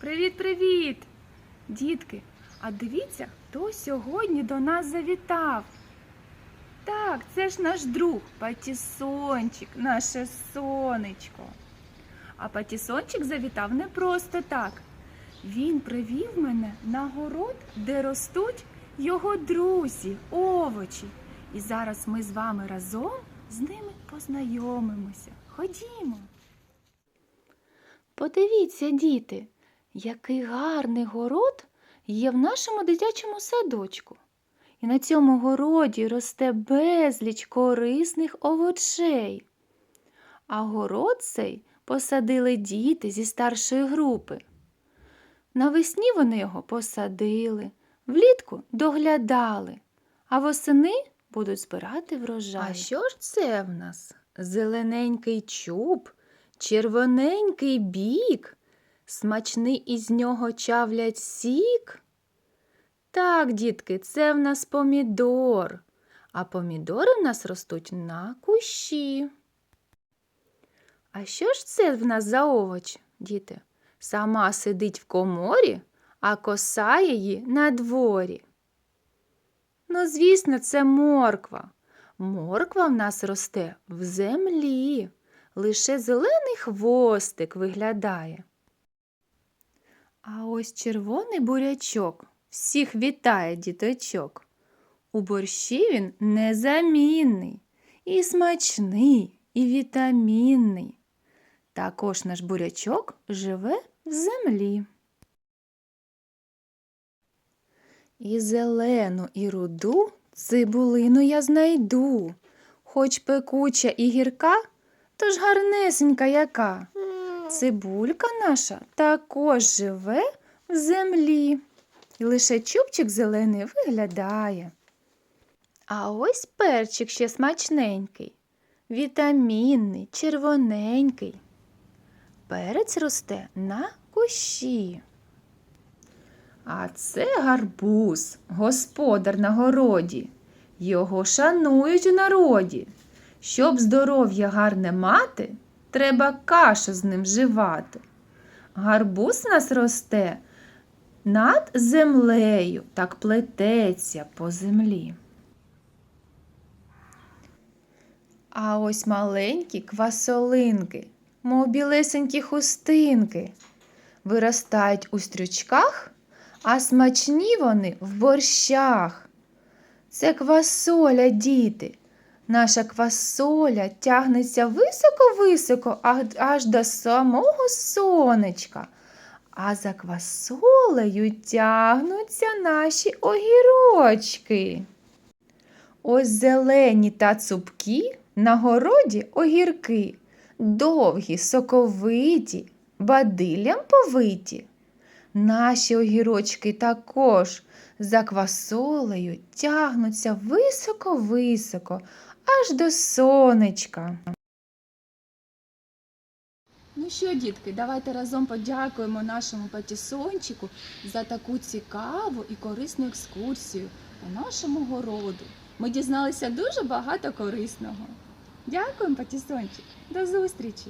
Привіт-привіт! Дітки, а дивіться, хто сьогодні до нас завітав. Так, це ж наш друг Патісончик, наше сонечко. А Патісончик завітав не просто так. Він привів мене на город, де ростуть його друзі, овочі. І зараз ми з вами разом з ними познайомимося. Ходімо. Подивіться, діти, який гарний город є в нашому дитячому садочку. І на цьому городі росте безліч корисних овочей. А город цей посадили діти зі старшої групи. Навесні вони його посадили, влітку доглядали, а восени будуть збирати врожай. А що ж це в нас? Зелененький чуб, червоненький бік, смачний із нього чавлять сік. Так, дітки, це в нас помідор, а помідори в нас ростуть на кущі. А що ж це в нас за овоч, діти? Сама сидить в коморі, а коса її на дворі. Ну, звісно, це морква. Морква в нас росте в землі. Лише зелений хвостик виглядає. А ось червоний бурячок всіх вітає діточок. У борщі він незамінний, і смачний, і вітамінний. Також наш бурячок живе в землі. І зелену, і руду цибулину я знайду, хоч пекуча і гірка, то ж гарнесенька яка. Цибулька наша також живе в землі, і лише чубчик зелений виглядає. А ось перчик ще смачненький, вітамінний, червоненький. Перець росте на кущі. А це гарбуз, господар на городі. Його шанують у народі. Щоб здоров'я гарне мати, треба кашу з ним живати. Гарбуз нас росте над землею, так плететься по землі. А ось маленькі квасолинки, мов білесенькі хустинки, виростають у стрючках, а смачні вони в борщах. Це квасоля, діти. Наша квасоля тягнеться високо-високо, аж до самого сонечка. А за квасолею тягнуться наші огірочки. Ось зелені та цупкі на городі огірки, довгі, соковиті, бадиллям повиті. Наші огірочки також за квасолею тягнуться високо-високо, аж до сонечка. Ну що, дітки, давайте разом подякуємо нашому патісончику за таку цікаву і корисну екскурсію по нашому городу. Ми дізналися дуже багато корисного. Дякуємо, патісончик. До зустрічі!